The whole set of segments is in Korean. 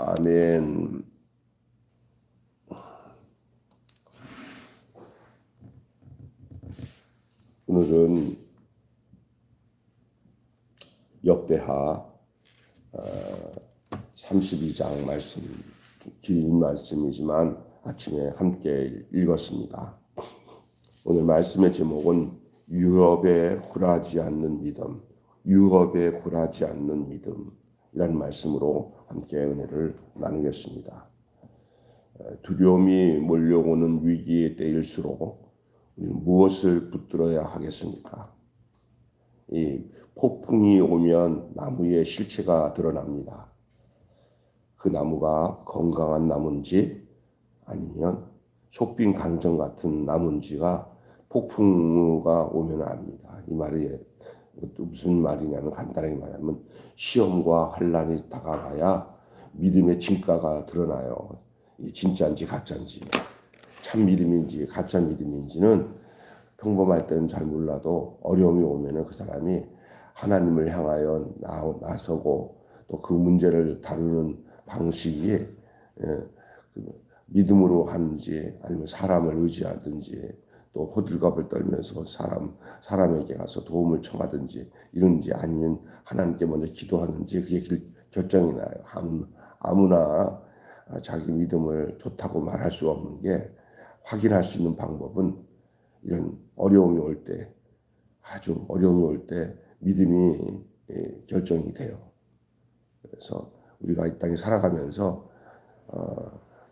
아멘. 오늘은 역대하 32장 말씀 긴 말씀이지만 아침에 함께 읽었습니다. 오늘 말씀의 제목은 유업에 굴하지 않는 믿음, 유업에 굴하지 않는 믿음 이라는 말씀으로 함께 은혜를 나누겠습니다. 두려움이 몰려오는 위기의 때일수록 무엇을 붙들어야 하겠습니까? 이 폭풍이 오면 나무의 실체가 드러납니다. 그 나무가 건강한 나무인지 아니면 속빈 강정 같은 나무인지가 폭풍우가 오면 압니다. 이 말이 무슨 말이냐면 간단하게 말하면 시험과 환란이 다가와야 믿음의 진가가 드러나요. 이게 진짜인지 가짜인지 참 믿음인지 가짜 믿음인지는 평범할 때는 잘 몰라도 어려움이 오면은 그 사람이 하나님을 향하여 나, 나서고 또 그 문제를 다루는 방식이 예, 그 믿음으로 하는지 아니면 사람을 의지하든지 또 호들갑을 떨면서 사람 사람에게 가서 도움을 청하든지 이런지 아니면 하나님께 먼저 기도하는지 그게 결정이 나요. 아무, 아무나 자기 믿음을 좋다고 말할 수 없는 게 확인할 수 있는 방법은 이런 어려움이 올 때 아주 어려움이 올 때 믿음이 예, 결정이 돼요. 그래서 우리가 이 땅에 살아가면서 어,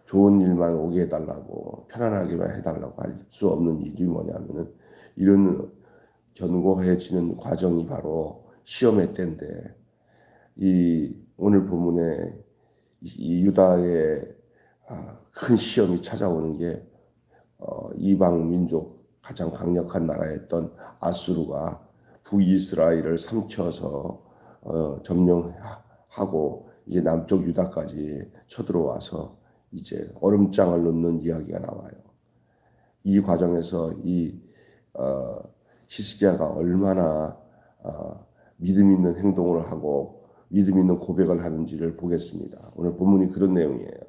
좋은 일만 오게 해달라고 편안하게만 해달라고 할 수 없는 일이 뭐냐면은 이런 견고해지는 과정이 바로 시험의 때인데 이 오늘 본문에 이 유다의 아, 큰 시험이 찾아오는 게 어, 이방 민족 가장 강력한 나라였던 아수르가 북이스라엘을 삼켜서 어, 점령하고 이제 남쪽 유다까지 쳐들어와서 이제 얼음장을 놓는 이야기가 나와요. 이 과정에서 이 어, 히스기야가 얼마나 어, 믿음 있는 행동을 하고 믿음 있는 고백을 하는지를 보겠습니다. 오늘 본문이 그런 내용이에요.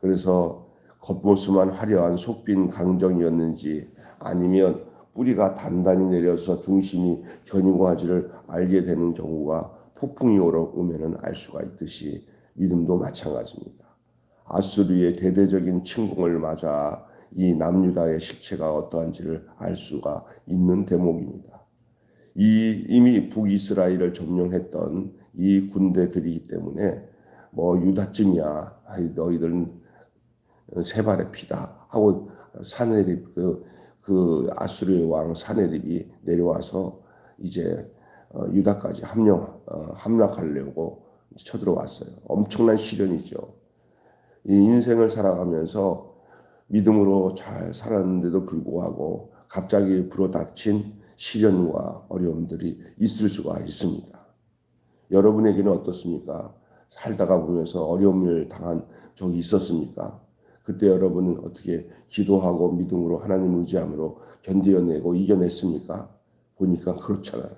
그래서 겉모습만 화려한 속빈 강정이었는지 아니면 뿌리가 단단히 내려서 중심이 견고하지를 알게 되는 경우가 폭풍이 오면은 알 수가 있듯이 믿음도 마찬가지입니다. 아수르의 대대적인 침공을 맞아 이 남유다의 실체가 어떠한지를 알 수가 있는 대목입니다. 이 이미 북이스라엘을 점령했던 이 군대들이기 때문에 뭐 유다쯤이야 너희들은 세 발의 피다 하고 사네립 그, 그 아수르의 왕 사네립이 내려와서 이제 어, 유다까지 함령 어, 함락하려고 쳐들어왔어요. 엄청난 시련이죠. 이 인생을 살아가면서 믿음으로 잘 살았는데도 불구하고 갑자기 불어닥친 시련과 어려움들이 있을 수가 있습니다. 여러분에게는 어떻습니까? 살다가 보면서 어려움을 당한 적이 있었습니까? 그때 여러분은 어떻게 기도하고 믿음으로 하나님 의지함으로 견디어내고 이겨냈습니까? 보니까 그렇잖아요.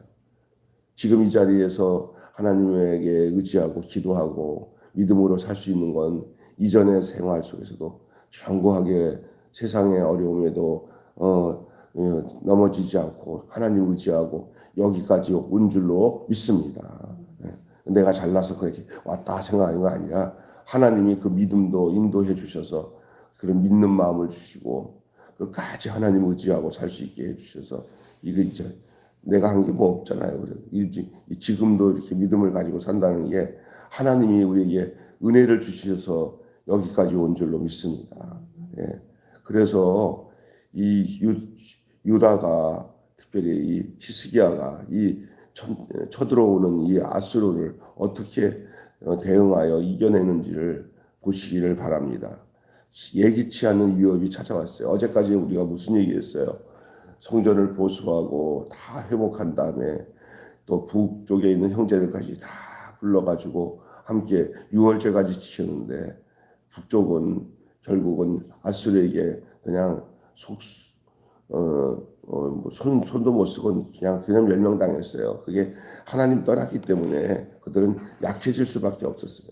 지금 이 자리에서 하나님에게 의지하고 기도하고 믿음으로 살 수 있는 건 이전의 생활 속에서도 견고하게 세상의 어려움에도 어, 어, 넘어지지 않고 하나님 의지하고 여기까지 온 줄로 믿습니다. 네. 내가 잘나서 그렇게 왔다 생각하는 거 아니라 하나님이 그 믿음도 인도해 주셔서 그런 믿는 마음을 주시고 끝까지 하나님 의지하고 살 수 있게 해 주셔서 이거 이제 내가 한 게 뭐 없잖아요. 지금도 이렇게 믿음을 가지고 산다는 게 하나님이 우리에게 은혜를 주셔서 여기까지 온 줄로 믿습니다. 예. 그래서 이 유, 유다가 특별히 이 히스기야가 이 쳐들어오는 이 아수르를 어떻게 어, 대응하여 이겨내는지를 보시기를 바랍니다. 예기치 않은 위협이 찾아왔어요. 어제까지 우리가 무슨 얘기했어요? 성전을 보수하고 다 회복한 다음에 또 북쪽에 있는 형제들까지 다 불러가지고 함께 6월제까지 지켰는데 북쪽은 결국은 아수르에게 그냥 속, 어, 어, 뭐 손, 손도 못 쓰고 그냥, 그냥 멸명당했어요. 그게 하나님 떠났기 때문에 그들은 약해질 수밖에 없었어요.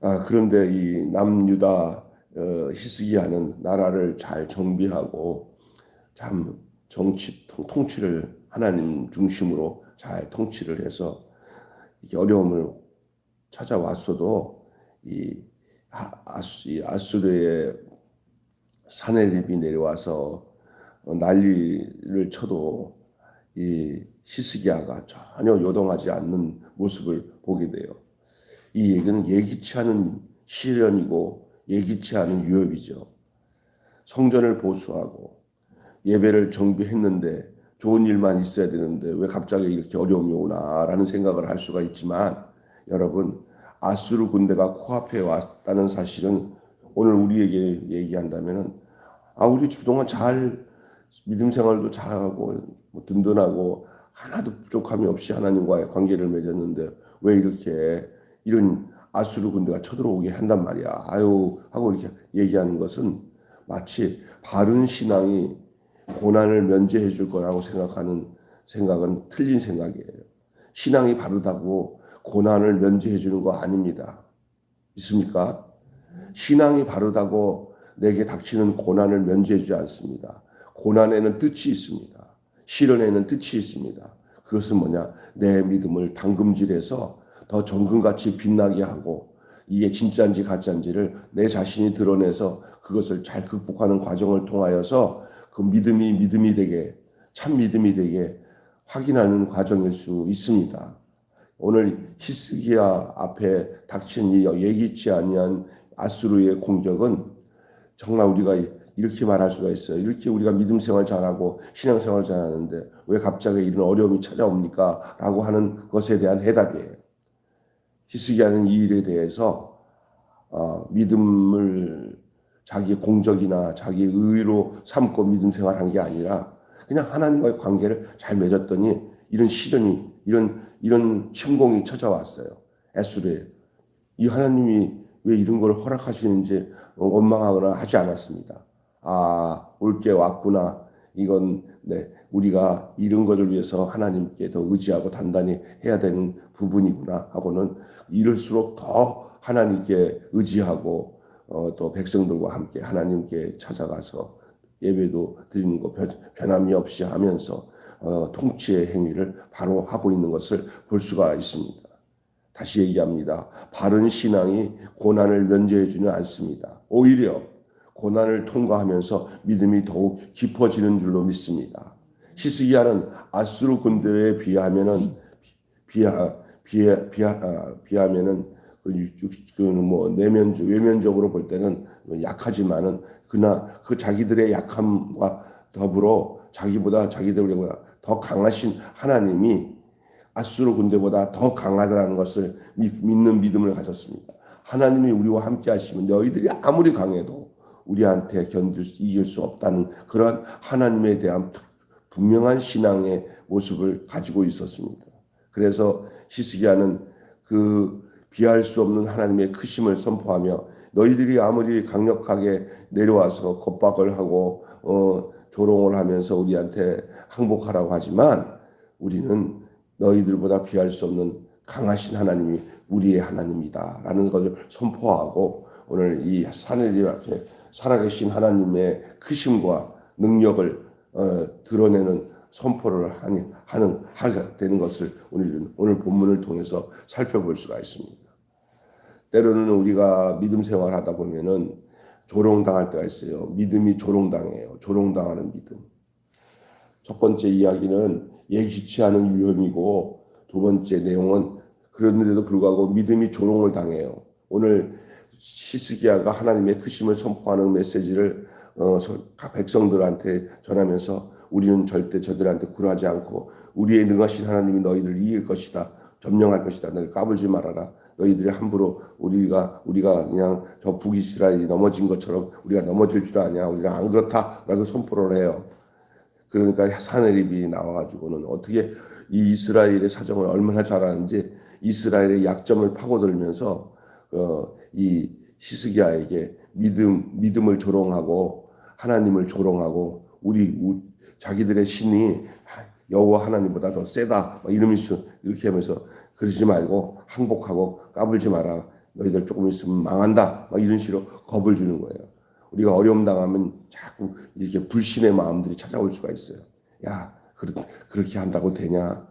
아, 그런데 이 남유다 어, 히스기야는 나라를 잘 정비하고 참 정치 통, 통치를 하나님 중심으로 잘 통치를 해서 어려움을 찾아왔어도 이 아- 아수 이 아수 르의 사내립이 내려와서 어, 난리를 쳐도 이 히스기야가 전혀 요동하지 않는 모습을 보게 돼요. 이 얘기는 예기치 않은 시련이고 예기치 않은 위협이죠. 성전을 보수하고 예배를 정비했는데 좋은 일만 있어야 되는데 왜 갑자기 이렇게 어려움이 오나라는 생각을 할 수가 있지만 여러분 아수르 군대가 코앞에 왔다는 사실은 오늘 우리에게 얘기한다면은 아 우리 그동안 잘 믿음 생활도 잘하고 뭐 든든하고 하나도 부족함이 없이 하나님과의 관계를 맺었는데 왜 이렇게 이런 아수르 군대가 쳐들어오게 한단 말이야. 아유 하고 이렇게 얘기하는 것은 마치 바른 신앙이 고난을 면제해 줄 거라고 생각하는 생각은 틀린 생각이에요. 신앙이 바르다고 고난을 면제해 주는 거 아닙니다. 있습니까? 신앙이 바르다고 내게 닥치는 고난을 면제해 주지 않습니다. 고난에는 뜻이 있습니다. 시련에는 뜻이 있습니다. 그것은 뭐냐? 내 믿음을 당금질해서 더 정금같이 빛나게 하고 이게 진짜인지 가짜인지를 내 자신이 드러내서 그것을 잘 극복하는 과정을 통하여서 그 믿음이 믿음이 되게 참 믿음이 되게 확인하는 과정일 수 있습니다. 오늘 히스기야 앞에 닥친 이 예기치 아니한 아수르의 공격은 정말 우리가 이렇게 말할 수가 있어요. 이렇게 우리가 믿음 생활 잘하고 신앙 생활 잘하는데 왜 갑자기 이런 어려움이 찾아옵니까? 라고 하는 것에 대한 해답이에요. 히스기야는 이 일에 대해서 어, 믿음을 자기 공적이나 자기 의로 삼고 믿음 생활한 게 아니라 그냥 하나님과의 관계를 잘 맺었더니 이런 시련이 이런 이런 침공이 찾아왔어요. 에스르에 이 하나님이 왜 이런 걸 허락하시는지 원망하거나 하지 않았습니다. 아, 올 게 왔구나. 이건 네, 우리가 이런 것을 위해서 하나님께 더 의지하고 단단히 해야 되는 부분이구나 하고는 이럴수록 더 하나님께 의지하고 어, 또 백성들과 함께 하나님께 찾아가서 예배도 드리는 거 변, 변함이 없이 하면서 어, 통치의 행위를 바로 하고 있는 것을 볼 수가 있습니다. 다시 얘기합니다. 바른 신앙이 고난을 면제해주는 않습니다. 오히려 고난을 통과하면서 믿음이 더욱 깊어지는 줄로 믿습니다. 히스기야는 아수르 군대에 비하면은 비하 비하 비하 아, 비하면은 그뭐 내면 외면적으로 볼 때는 약하지만은 그나 그 자기들의 약함과 더불어 자기보다 자기들보다 더 강하신 하나님이 아수르 군대보다 더 강하다는 것을 믿는 믿음을 가졌습니다. 하나님이 우리와 함께 하시면 너희들이 아무리 강해도 우리한테 견딜 수, 이길 수 없다는 그런 하나님에 대한 분명한 신앙의 모습을 가지고 있었습니다. 그래서 히스기야는 그 비할 수 없는 하나님의 크심을 선포하며 너희들이 아무리 강력하게 내려와서 겁박을 하고 어, 조롱을 하면서 우리한테 항복하라고 하지만 우리는 너희들보다 비할 수 없는 강하신 하나님이 우리의 하나님이다라는 것을 선포하고 오늘 이 하늘님 앞에 살아계신 하나님의 크심과 능력을 어, 드러내는 선포를 하는 하게 되는 것을 오늘 오늘 본문을 통해서 살펴볼 수가 있습니다. 때로는 우리가 믿음 생활하다 보면은 조롱당할 때가 있어요. 믿음이 조롱당해요. 조롱당하는 믿음. 첫 번째 이야기는 예기치 않은 위험이고 두 번째 내용은 그런데도 불구하고 믿음이 조롱을 당해요. 오늘 시스기야가 하나님의 크심을 선포하는 메시지를 어, 백성들한테 전하면서 우리는 절대 저들한테 굴하지 않고 우리의 능하신 하나님이 너희를 이길 것이다. 점령할 것이다. 너희 까불지 말아라. 너희들이 함부로 우리가 우리가 그냥 저 북이스라엘이 넘어진 것처럼 우리가 넘어질 줄 아냐. 우리가 안 그렇다라고 선포를 해요. 그러니까 사내립이 나와가지고는 어떻게 이 이스라엘의 사정을 얼마나 잘 아는지 이스라엘의 약점을 파고들면서 어, 이 히스기야에게 믿음 믿음을 조롱하고 하나님을 조롱하고 우리, 우리 자기들의 신이 여호와 하나님보다 더 세다 이러면서 이렇게 하면서 그러지 말고 항복하고 까불지 마라 너희들 조금 있으면 망한다. 막 이런 식으로 겁을 주는 거예요. 우리가 어려움 당하면 자꾸 이렇게 불신의 마음들이 찾아올 수가 있어요. 야, 그렇, 그렇게 한다고 되냐?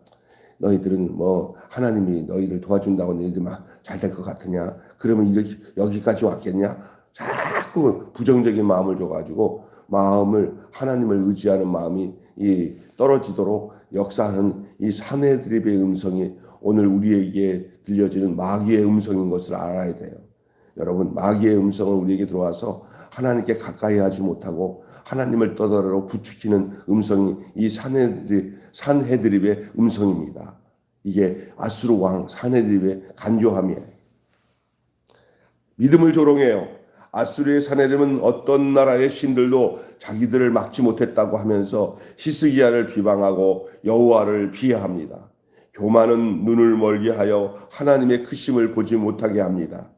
너희들은 뭐 하나님이 너희들 도와준다고 너희들 막 잘 될 것 같으냐? 그러면 이렇게 여기까지 왔겠냐? 자꾸 부정적인 마음을 줘가지고 마음을 하나님을 의지하는 마음이 이 떨어지도록 역사하는 이 사내 드립의 음성이 오늘 우리에게 들려지는 마귀의 음성인 것을 알아야 돼요. 여러분 마귀의 음성은 우리에게 들어와서 하나님께 가까이 하지 못하고 하나님을 떠나러 부추기는 음성이 이 산헤드립, 산헤드립의 음성입니다. 이게 아수르 왕 산헤드립의 간교함이에요. 믿음을 조롱해요. 아수르의 산헤립은 어떤 나라의 신들도 자기들을 막지 못했다고 하면서 히스기야를 비방하고 여호와를 비하합니다. 교만은 눈을 멀게 하여 하나님의 크심을 보지 못하게 합니다.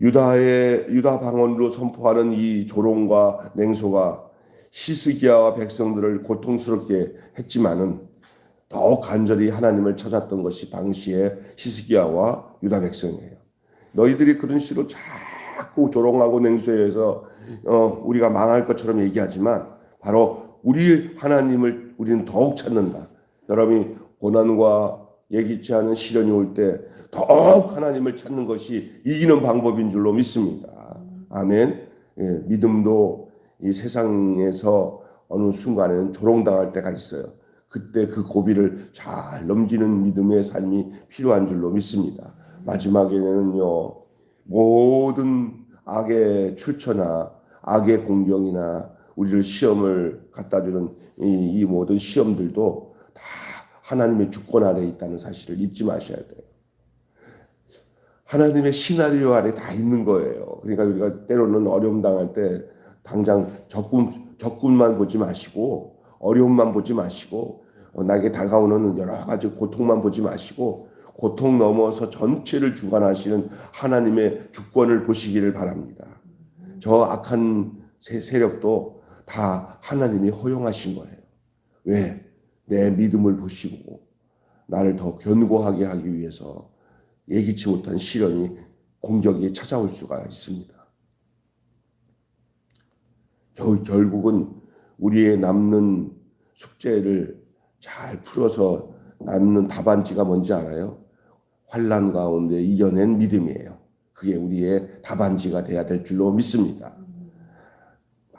유다의 유다 방언으로 선포하는 이 조롱과 냉소가 히스기야와 백성들을 고통스럽게 했지만은 더욱 간절히 하나님을 찾았던 것이 당시의 히스기야와 유다 백성이에요. 너희들이 그런 식으로 자꾸 조롱하고 냉소해서 어, 우리가 망할 것처럼 얘기하지만 바로 우리 하나님을 우리는 더욱 찾는다. 여러분이 고난과 예기치 않은 시련이 올 때 더욱 하나님을 찾는 것이 이기는 방법인 줄로 믿습니다. 아멘. 예, 믿음도 이 세상에서 어느 순간에는 조롱당할 때가 있어요. 그때 그 고비를 잘 넘기는 믿음의 삶이 필요한 줄로 믿습니다. 마지막에는요, 모든 악의 출처나 악의 공경이나 우리를 시험을 갖다 주는 이, 이 모든 시험들도 다 하나님의 주권 아래에 있다는 사실을 잊지 마셔야 돼요. 하나님의 시나리오 아래 다 있는 거예요. 그러니까 우리가 때로는 어려움 당할 때 당장 적군 적군만 보지 마시고 어려움만 보지 마시고 어, 나에게 다가오는 여러 가지 고통만 보지 마시고 고통 넘어서 전체를 주관하시는 하나님의 주권을 보시기를 바랍니다. 저 악한 세력도 다 하나님이 허용하신 거예요. 왜? 내 믿음을 보시고 나를 더 견고하게 하기 위해서 예기치 못한 시련이 공격이 찾아올 수가 있습니다. 결, 결국은 우리의 남는 숙제를 잘 풀어서 남는 답안지가 뭔지 알아요? 환란 가운데 이겨낸 믿음이에요. 그게 우리의 답안지가 돼야 될 줄로 믿습니다.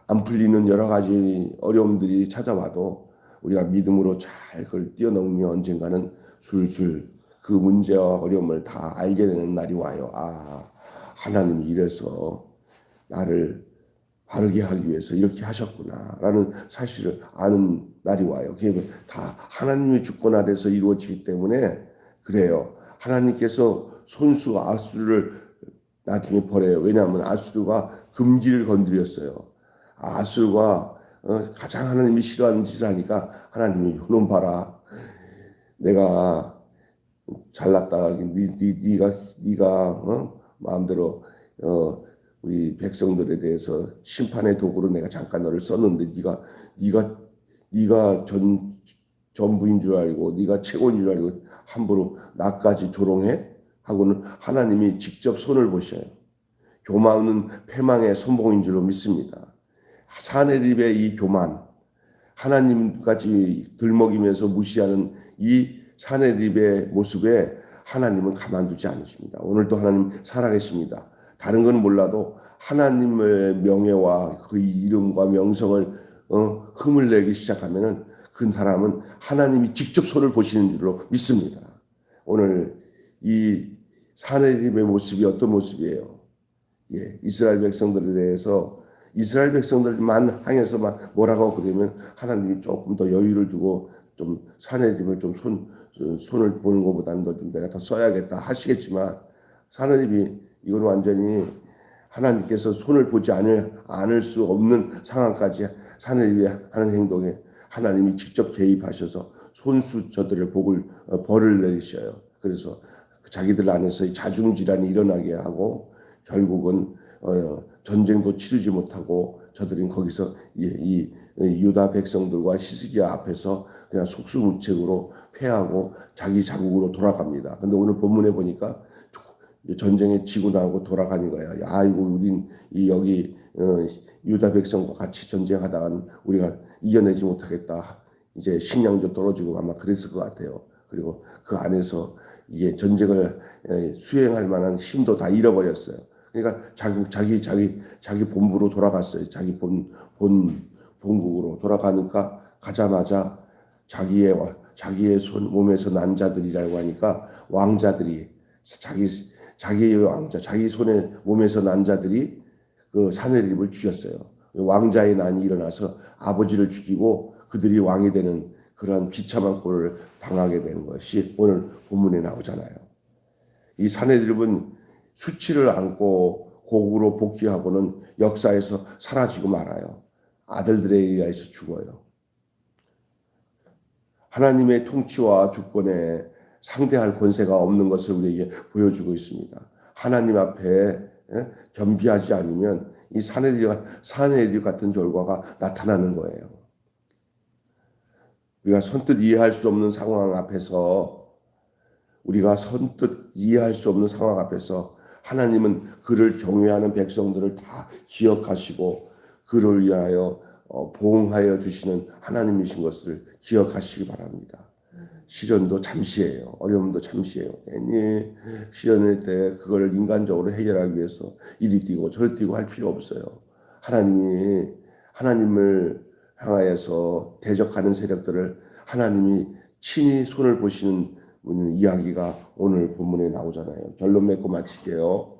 안 풀리는 여러 가지 어려움들이 찾아와도 우리가 믿음으로 잘 그걸 뛰어넘으면 언젠가는 술술 그 문제와 어려움을 다 알게 되는 날이 와요. 아, 하나님이 이래서 나를 바르게 하기 위해서 이렇게 하셨구나라는 사실을 아는 날이 와요. 그게 다 하나님의 주권 아래서 이루어지기 때문에 그래요. 하나님께서 손수 아수르를 나중에 버려요. 왜냐하면 아수르가 금기를 건드렸어요. 아수르가 어, 가장 하나님이 싫어하는 짓을 하니까 하나님이 요놈 봐라. 내가 잘났다. 니, 니, 니가 니가 어? 마음대로 어, 우리 백성들에 대해서 심판의 도구로 내가 잠깐 너를 썼는데 네가 네가 네가 전 전부인 줄 알고 네가 최고인 줄 알고 함부로 나까지 조롱해 하고는 하나님이 직접 손을 보셔요. 교만은 패망의 선봉인 줄로 믿습니다. 사내립의 이 교만, 하나님까지 들먹이면서 무시하는 이 사내립의 모습에 하나님은 가만두지 않으십니다. 오늘도 하나님 살아계십니다. 다른 건 몰라도 하나님의 명예와 그 이름과 명성을 어, 흠을 내기 시작하면은 그 사람은 하나님이 직접 손을 보시는 줄로 믿습니다. 오늘 이 사내림의 모습이 어떤 모습이에요? 예, 이스라엘 백성들에 대해서 이스라엘 백성들만 향해서만 뭐라고 그러면 하나님이 조금 더 여유를 두고 좀 사내림을 좀 손, 손을 보는 것보다는 더 좀 내가 더 써야겠다 하시겠지만 사내림이 이건 완전히 하나님께서 손을 보지 않을, 않을 수 없는 상황까지 사내림이 하는 행동에 하나님이 직접 개입하셔서 손수 저들을 복을 어, 벌을 내리셔요. 그래서 자기들 안에서 자중 질환이 일어나게 하고 결국은 어, 전쟁도 치르지 못하고 저들은 거기서 이, 이 유다 백성들과 히스기야 앞에서 그냥 속수무책으로 패하고 자기 자국으로 돌아갑니다. 근데 오늘 본문에 보니까 전쟁에 지고 나오고 돌아가는 거야. 야, 아이고 우린 이 여기 어, 유다 백성과 같이 전쟁하다간 우리가 이겨내지 못하겠다. 이제 식량도 떨어지고 아마 그랬을 것 같아요. 그리고 그 안에서 이게 전쟁을 에, 수행할 만한 힘도 다 잃어버렸어요. 그러니까 자기 자기 자기 자기 본부로 돌아갔어요. 자기 본 본 본국으로 돌아가니까 가자마자 자기의 자기의 손 몸에서 난 자들이라고 하니까 왕자들이 자기 자기의 왕자 자기 손에 몸에서 난 자들이 그 사내립을 주셨어요. 왕자의 난이 일어나서 아버지를 죽이고 그들이 왕이 되는 그런 비참한 꼴을 당하게 되는 것이 오늘 본문에 나오잖아요. 이 사내립은 수치를 안고 고국으로 복귀하고는 역사에서 사라지고 말아요. 아들들에 의해서 죽어요. 하나님의 통치와 주권에 상대할 권세가 없는 것을 우리에게 보여주고 있습니다. 하나님 앞에 예, 겸비하지 않으면 이 사내들 사내들 같은 결과가 나타나는 거예요. 우리가 선뜻 이해할 수 없는 상황 앞에서 우리가 선뜻 이해할 수 없는 상황 앞에서 하나님은 그를 경외하는 백성들을 다 기억하시고 그를 위하여 어, 보응하여 주시는 하나님이신 것을 기억하시기 바랍니다. 시련도 잠시예요. 어려움도 잠시예요. 괜히 시련일 때 그걸 인간적으로 해결하기 위해서 이리 뛰고 저리 뛰고 할 필요 없어요. 하나님이 하나님을 향하여서 대적하는 세력들을 하나님이 친히 손을 보시는 이야기가 오늘 본문에 나오잖아요. 결론 맺고 마칠게요.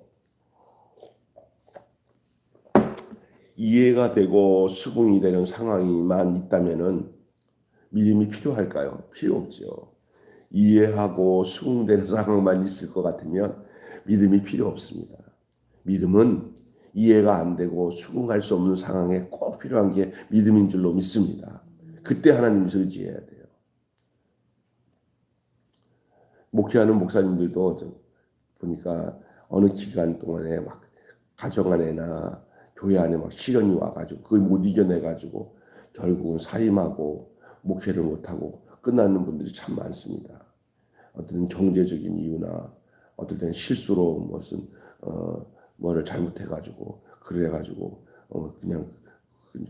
이해가 되고 수긍이 되는 상황이만 있다면은 믿음이 필요할까요? 필요 없죠. 이해하고 수긍되는 상황만 있을 것 같으면 믿음이 필요 없습니다. 믿음은 이해가 안 되고 수긍할 수 없는 상황에 꼭 필요한 게 믿음인 줄로 믿습니다. 그때 하나님을 의지해야 돼요. 목회하는 목사님들도 보니까 어느 기간 동안에 막 가정 안에나 교회 안에 막 시련이 와가지고 그걸 못 이겨내가지고 결국은 사임하고 목회를 못하고 끝나는 분들이 참 많습니다. 어떤 경제적인 이유나 어떨 때는 실수로 무슨 어 뭐를 잘못해 가지고 그래 가지고 어 그냥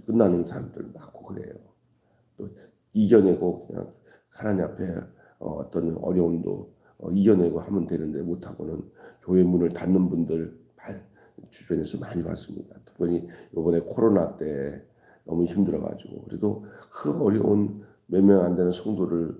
끝나는 사람들 많고 그래요. 또 이겨내고 그냥 하나님 앞에 어 어떤 어려움도 어 이겨내고 하면 되는데 못하고는 교회 문을 닫는 분들 주변에서 많이 봤습니다. 특별히 이번에 코로나 때 너무 힘들어가지고. 그래도 그 어려운 몇 명 안 되는 성도를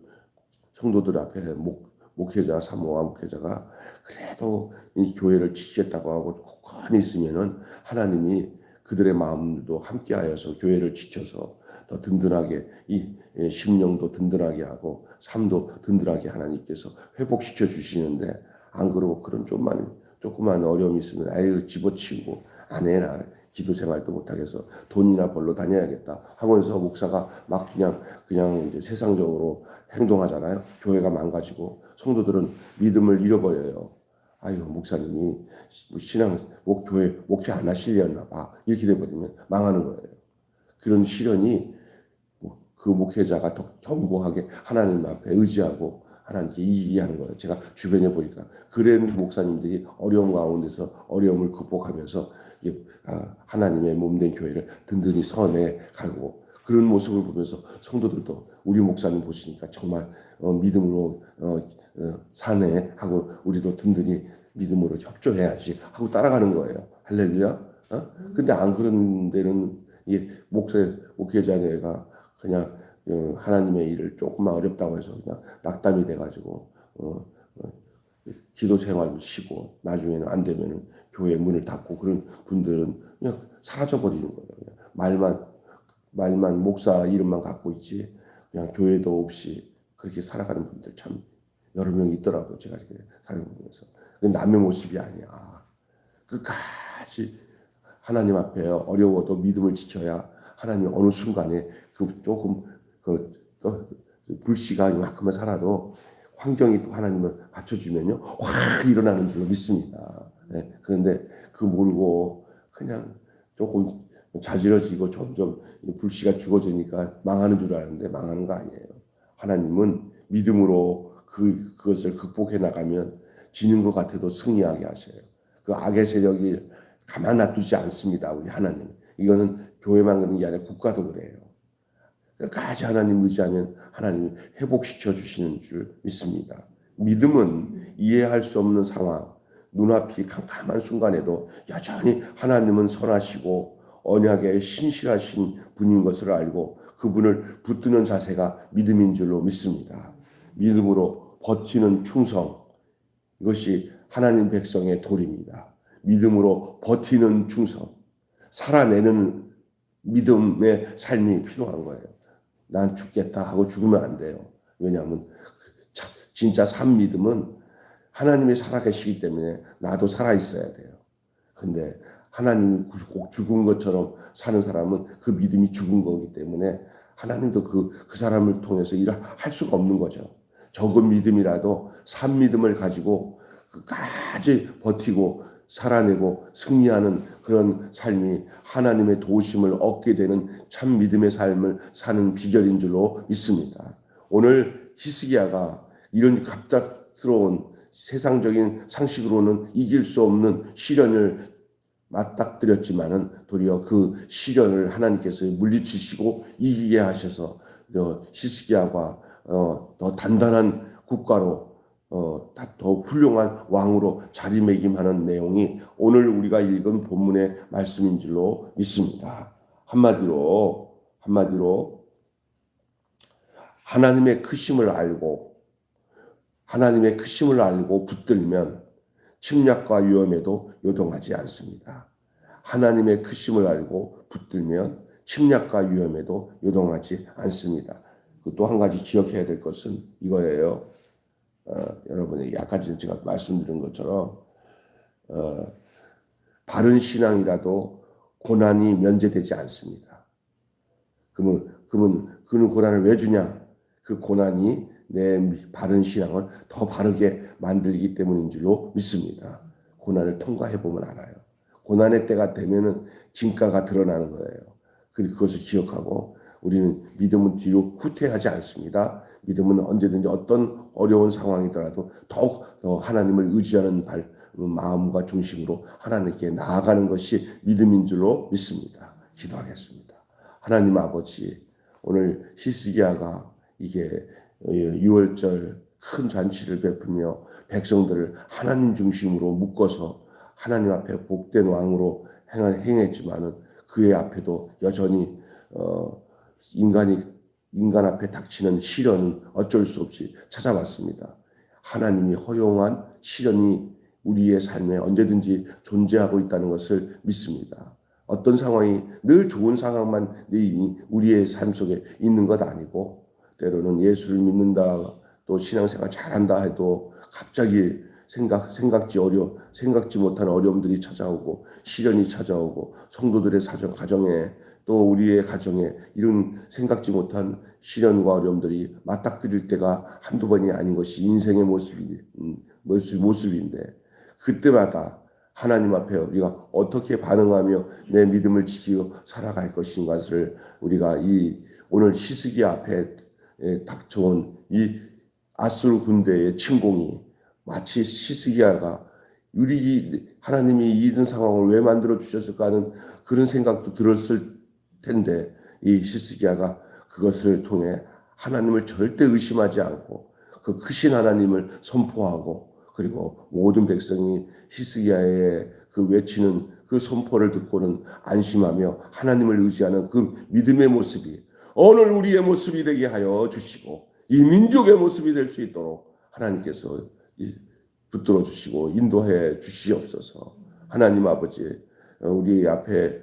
성도들 앞에 목 목회자 사모와 목회자가 그래도 이 교회를 지키겠다고 하고 굳건히 있으면은 하나님이 그들의 마음도 함께하여서 교회를 지켜서 더 든든하게 이 심령도 든든하게 하고 삶도 든든하게 하나님께서 회복시켜 주시는데 안 그러고 그런 좀만 조그만 어려움이 있으면 아유 집어치우고 안 해라 기도 생활도 못하겠어. 돈이나 벌러 다녀야겠다. 하면서 목사가 막 그냥 그냥 이제 세상적으로 행동하잖아요. 교회가 망가지고 성도들은 믿음을 잃어버려요. 아유 목사님이 신앙 목 교회 목회 안 하시려나 봐. 이렇게 돼버리면 망하는 거예요. 그런 시련이 그 목회자가 더 견고하게 하나님 앞에 의지하고 하나님께 이기하는 거예요. 제가 주변에 보니까 그런 목사님들이 어려움 가운데서 어려움을 극복하면서 아, 하나님의 몸된 교회를 든든히 선해 가고 그런 모습을 보면서 성도들도 우리 목사님 보시니까 정말 어, 믿음으로 어, 어, 사네 하고 우리도 든든히 믿음으로 협조해야지 하고 따라가는 거예요. 할렐루야. 근데 안 그런 데는 이 목사 목회자네가 그냥 어, 하나님의 일을 조금만 어렵다고 해서 그냥 낙담이 돼가지고 어, 어, 기도 생활도 쉬고 나중에는 안 되면은 교회 문을 닫고 그런 분들은 그냥 사라져 버리는 거예요. 말만 말만 목사 이름만 갖고 있지 그냥 교회도 없이 그렇게 살아가는 분들 참 여러 명 있더라고요. 제가 이렇게 살면서 남의 모습이 아니야. 끝까지 하나님 앞에 어려워도 믿음을 지켜야 하나님 어느 순간에 그 조금 그또 불씨가 이만큼만 살아도 환경이 또 하나님을 받쳐주면요 확 일어나는 줄로 믿습니다. 네, 그런데 그 몰고 그냥 조금 자지러지고 점점 불씨가 죽어지니까 망하는 줄 아는데 망하는 거 아니에요. 하나님은 믿음으로 그 그것을 극복해 나가면 지는 것 같아도 승리하게 하셔요. 그 악의 세력이 가만 놔두지 않습니다. 우리 하나님. 이거는 교회만 그런 게 아니라 국가도 그래요. 끝까지 하나님 의지하면 하나님이 회복시켜 주시는 줄 믿습니다. 믿음은 이해할 수 없는 상황, 눈앞이 캄캄한 순간에도 여전히 하나님은 선하시고 언약에 신실하신 분인 것을 알고 그분을 붙드는 자세가 믿음인 줄로 믿습니다. 믿음으로 버티는 충성, 이것이 하나님 백성의 도리입니다. 믿음으로 버티는 충성, 살아내는 믿음의 삶이 필요한 거예요. 난 죽겠다 하고 죽으면 안 돼요. 왜냐하면 자- 진짜 산 믿음은 하나님이 살아계시기 때문에 나도 살아 있어야 돼요. 근데 하나님이 꼭 죽은 것처럼 사는 사람은 그 믿음이 죽은 거기 때문에 하나님도 그, 그 사람을 통해서 일을 할 수가 없는 거죠. 적은 믿음이라도 산 믿음을 가지고 끝까지 버티고 살아내고 승리하는 그런 삶이 하나님의 도우심을 얻게 되는 참 믿음의 삶을 사는 비결인 줄로 믿습니다. 오늘 히스기야가 이런 갑작스러운 세상적인 상식으로는 이길 수 없는 시련을 맞닥뜨렸지만은 도리어 그 시련을 하나님께서 물리치시고 이기게 하셔서 어, 히스기야가 어, 더 단단한 국가로 어, 다- 더 훌륭한 왕으로 자리매김하는 내용이 오늘 우리가 읽은 본문의 말씀인 줄로 믿습니다. 한마디로 한마디로 하나님의 크심을 알고 하나님의 크심을 알고 붙들면 침략과 위험에도 요동하지 않습니다. 하나님의 크심을 알고 붙들면 침략과 위험에도 요동하지 않습니다. 또 한 가지 기억해야 될 것은 이거예요. 어, 여러분이 아까 제가 말씀드린 것처럼 어, 바른 신앙이라도 고난이 면제되지 않습니다. 그러면 그러면 그는 고난을 왜 주냐? 그 고난이 내 바른 신앙을 더 바르게 만들기 때문인 줄로 믿습니다. 고난을 통과해 보면 알아요. 고난의 때가 되면은 진가가 드러나는 거예요. 그리고 그것을 기억하고 우리는 믿음은 뒤로 후퇴하지 않습니다. 믿음은 언제든지 어떤 어려운 상황이더라도 더욱 더 하나님을 의지하는 발, 마음과 중심으로 하나님께 나아가는 것이 믿음인 줄로 믿습니다. 기도하겠습니다. 하나님 아버지, 오늘 히스기야가 이게 6월절 큰 잔치를 베풀며 백성들을 하나님 중심으로 묶어서 하나님 앞에 복된 왕으로 행했지만은 그의 앞에도 여전히 어, 인간이 인간 앞에 닥치는 시련은 어쩔 수 없이 찾아왔습니다. 하나님이 허용한 시련이 우리의 삶에 언제든지 존재하고 있다는 것을 믿습니다. 어떤 상황이 늘 좋은 상황만 우리의 삶 속에 있는 것 아니고 때로는 예수를 믿는다 또 신앙생활 잘한다 해도 갑자기 생각 생각지 어려 생각지 못한 어려움들이 찾아오고 시련이 찾아오고 성도들의 사정 가정에 또 우리의 가정에 이런 생각지 못한 시련과 어려움들이 맞닥뜨릴 때가 한두 번이 아닌 것이 인생의 모습이 음, 모습 모습인데 그때마다 하나님 앞에 우리가 어떻게 반응하며 내 믿음을 지키고 살아갈 것인가를 우리가 이 오늘 시스기 앞에 닥쳐온 이 아수르 군대의 침공이 마치 시스기야가 우리 하나님이 이런 상황을 왜 만들어 주셨을까 하는 그런 생각도 들었을 텐데 이 시스기야가 그것을 통해 하나님을 절대 의심하지 않고 그 크신 하나님을 선포하고 그리고 모든 백성이 히스기야의 그 외치는 그 선포를 듣고는 안심하며 하나님을 의지하는 그 믿음의 모습이 오늘 우리의 모습이 되게 하여 주시고 이 민족의 모습이 될 수 있도록 하나님께서 붙들어 주시고 인도해 주시옵소서. 하나님 아버지 우리 앞에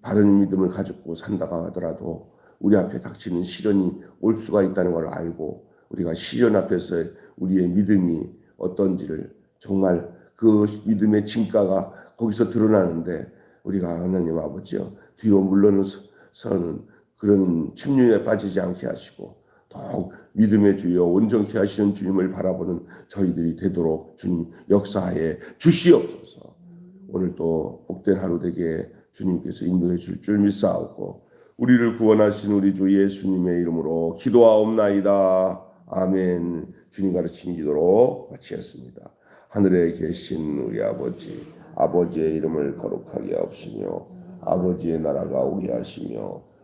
바른 믿음을 가지고 산다고 하더라도 우리 앞에 닥치는 시련이 올 수가 있다는 걸 알고 우리가 시련 앞에서 우리의 믿음이 어떤지를 정말 그 믿음의 진가가 거기서 드러나는데 우리가 하나님 아버지요 뒤로 물러서는 그런 침륜에 빠지지 않게 하시고 더욱 믿음의 주여 온전케 하시는 주님을 바라보는 저희들이 되도록 주님 역사에 주시옵소서. 오늘 또 복된 하루 되게 주님께서 인도해 줄 줄 믿사옵고 우리를 구원하신 우리 주 예수님의 이름으로 기도하옵나이다. 아멘. 주님 가르친 기도로 마치겠습니다. 하늘에 계신 우리 아버지, 아버지의 이름을 거룩하게 하옵시며, 아버지의 나라가 오게 하시며,